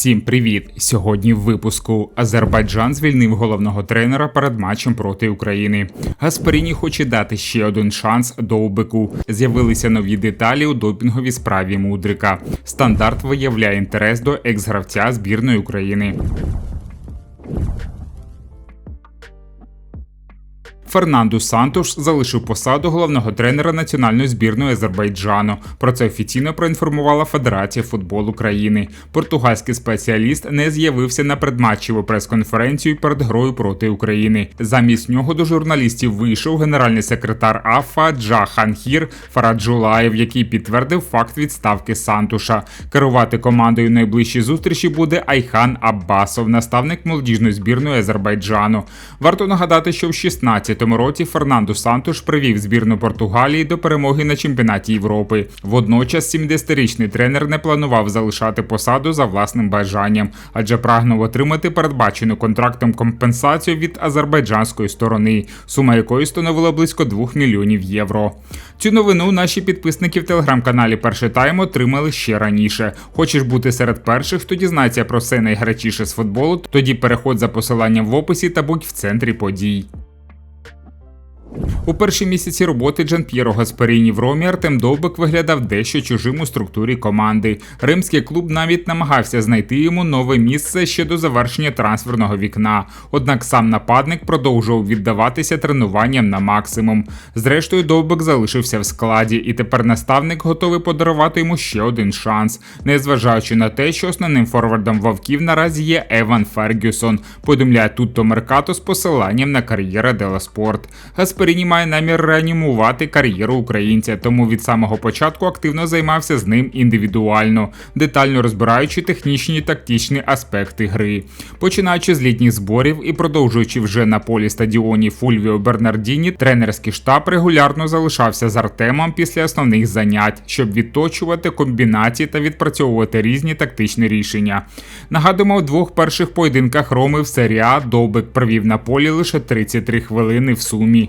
Всім привіт! Сьогодні в випуску Азербайджан звільнив головного тренера перед матчем проти України. Гаспаріні хоче дати ще один шанс Довбику. З'явилися нові деталі у допінговій справі Мудрика. Стандарт виявляє інтерес до екс-гравця збірної України. Фернанду Сантуш залишив посаду головного тренера національної збірної Азербайджану. Про це офіційно проінформувала Федерація футболу країни. Португальський спеціаліст не з'явився на предматчеву прес-конференцію перед грою проти України. Замість нього до журналістів вийшов генеральний секретар АФА Джаханхір Фараджулаєв, який підтвердив факт відставки Сантуша. Керувати командою найближчі зустрічі буде Айхан Аббасов, наставник молодіжної збірної Азербайджану. Варто нагадати, що в 16 році Фернандо Сантуш привів збірну Португалії до перемоги на чемпіонаті Європи. Водночас 70-річний тренер не планував залишати посаду за власним бажанням, адже прагнув отримати передбачену контрактом компенсацію від азербайджанської сторони, сума якої становила близько 2 мільйонів євро. Цю новину наші підписники в телеграм-каналі Перший Тайм отримали ще раніше. Хочеш бути серед перших, хто дізнається про все найгарячіше з футболу, тоді переходь за посиланням в описі та будь в центрі подій. У перші місяці роботи Джан П'єро Гасперіні в Ромі Артем Довбик виглядав дещо чужим у структурі команди. Римський клуб навіть намагався знайти йому нове місце ще до завершення трансферного вікна. Однак сам нападник продовжував віддаватися тренуванням на максимум. Зрештою, Довбик залишився в складі, і тепер наставник готовий подарувати йому ще один шанс, незважаючи на те, що основним форвардом вовків наразі є Еван Фергюсон. Повідомляє Тутто Меркато з посиланням на кар'єра Дела Спорт. Гасперіні має намір реанімувати кар'єру українця, тому від самого початку активно займався з ним індивідуально, детально розбираючи технічні і тактичні аспекти гри. Починаючи з літніх зборів і продовжуючи вже на полі стадіоні Фульвіо Бернардіні, тренерський штаб регулярно залишався з Артемом після основних занять, щоб відточувати комбінації та відпрацьовувати різні тактичні рішення. Нагадуємо, в двох перших поєдинках Роми в серії Довбик провів на полі лише 33 хвилини в сумі.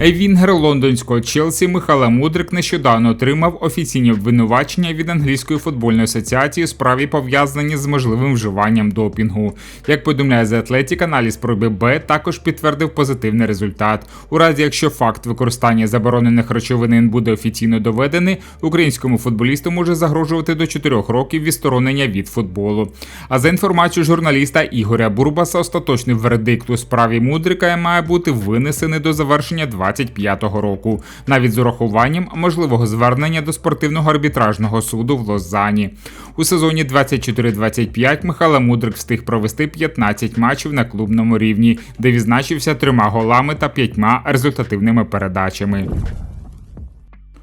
Вінгер лондонського Челсі Михайло Мудрик нещодавно отримав офіційні обвинувачення від англійської футбольної асоціації у справі пов'язані з можливим вживанням допінгу. Як повідомляє The Athletic, аналіз проби Б також підтвердив позитивний результат. У разі якщо факт використання заборонених речовин буде офіційно доведений, українському футболісту може загрожувати до 4 років відсторонення від футболу. А за інформацією журналіста Ігоря Бурбаса, остаточний вердикт у справі Мудрика має бути винесений до завершення 25-го року, навіть з урахуванням можливого звернення до спортивного арбітражного суду в Лозані. У сезоні 24-25 Михайло Мудрик встиг провести 15 матчів на клубному рівні, де відзначився трьома голами та п'ятьма результативними передачами.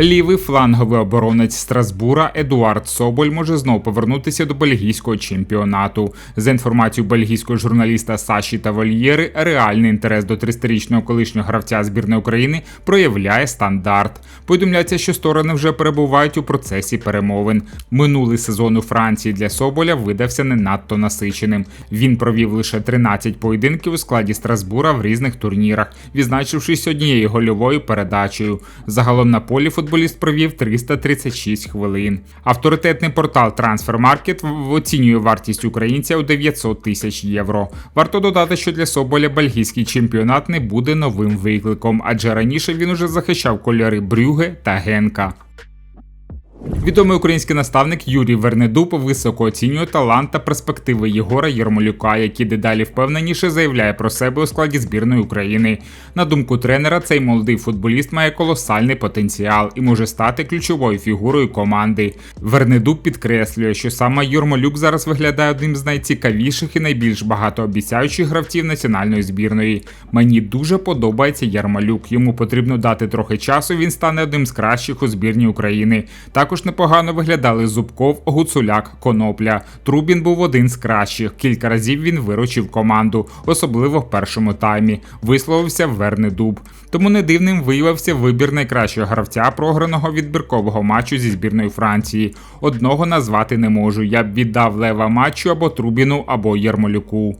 Лівий фланговий оборонець Страсбура Едуард Соболь може знову повернутися до бельгійського чемпіонату. За інформацією бельгійського журналіста Саші Тавольєри, реальний інтерес до 30-річного колишнього гравця збірної України проявляє стандарт. Повідомляється, що сторони вже перебувають у процесі перемовин. Минулий сезон у Франції для Соболя видався не надто насиченим. Він провів лише 13 поєдинків у складі Страсбура в різних турнірах, відзначившись однією гольовою передачею. Загалом на полі футболіст провів 336 хвилин. Авторитетний портал Transfermarkt оцінює вартість українця у 900 тисяч євро. Варто додати, що для Соболя бельгійський чемпіонат не буде новим викликом, адже раніше він уже захищав кольори Брюге та Генка. Відомий український наставник Юрій Вернедуб високо оцінює талант та перспективи Єгора Єрмолюка, який дедалі впевненіше заявляє про себе у складі збірної України. На думку тренера, цей молодий футболіст має колосальний потенціал і може стати ключовою фігурою команди. Вернедуб підкреслює, що саме Єрмолюк зараз виглядає одним з найцікавіших і найбільш багатообіцяючих гравців національної збірної. Мені дуже подобається Ярмолюк. Йому потрібно дати трохи часу. Він стане одним з кращих у збірні України. Також непогано виглядали Зубков, Гуцуляк, Конопля. Трубін був один з кращих. Кілька разів він виручив команду, особливо в першому таймі. Висловився Верни Дуб. Тому не дивним виявився вибір найкращого гравця програного відбіркового матчу зі збірної Франції. Одного назвати не можу. Я б віддав лева матчу або Трубіну, або Єрмолюку.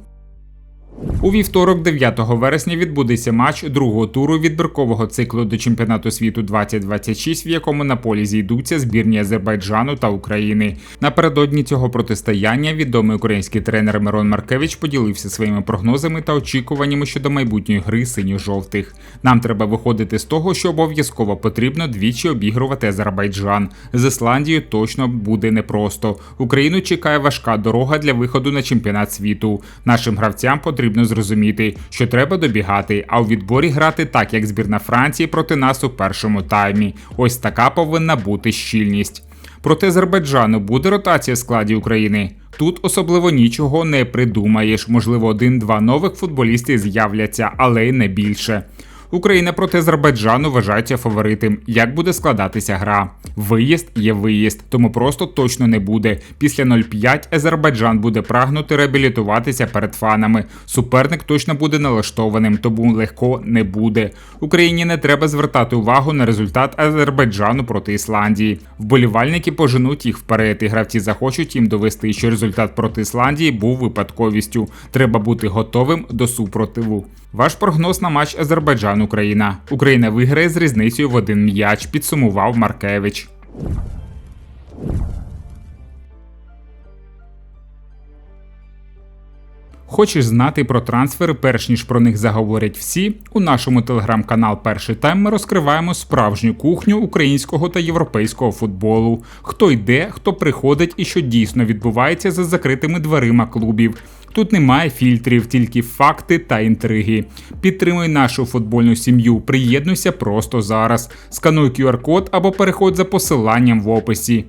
У вівторок, 9 вересня, відбудеться матч другого туру відбіркового циклу до чемпіонату світу 2026, в якому на полі зійдуться збірні Азербайджану та України. Напередодні цього протистояння відомий український тренер Мирон Маркевич поділився своїми прогнозами та очікуваннями щодо майбутньої гри синьо-жовтих. Нам треба виходити з того, що обов'язково потрібно двічі обігрувати Азербайджан. З Ісландією точно буде непросто. Україну чекає важка дорога для виходу на чемпіонат світу. Нашим гравцям потрібно зрозуміти, що треба добігати, а у відборі грати так, як збірна Франції проти нас у першому таймі. Ось така повинна бути щільність. Проти Азербайджану буде ротація в складі України. Тут особливо нічого не придумаєш. Можливо, один-два нових футболісти з'являться, але й не більше. Україна проти Азербайджану вважається фаворитом. Як буде складатися гра? Виїзд є виїзд, тому просто точно не буде. Після 0-5 Азербайджан буде прагнути реабілітуватися перед фанами. Суперник точно буде налаштованим, тому легко не буде. Україні не треба звертати увагу на результат Азербайджану проти Ісландії. Вболівальники поженуть їх вперед, і гравці захочуть їм довести, що результат проти Ісландії був випадковістю. Треба бути готовим до супротиву. Ваш прогноз на матч Азербайджан Україна. Україна виграє з різницею в один м'яч, підсумував Маркевич. Хочеш знати про трансфери, перш ніж про них заговорять всі? У нашому телеграм-канал Перший тайм ми розкриваємо справжню кухню українського та європейського футболу. Хто йде, хто приходить і що дійсно відбувається за закритими дверима клубів. Тут немає фільтрів, тільки факти та інтриги. Підтримуй нашу футбольну сім'ю. Приєднуйся просто зараз. Скануй QR-код або переходь за посиланням в описі.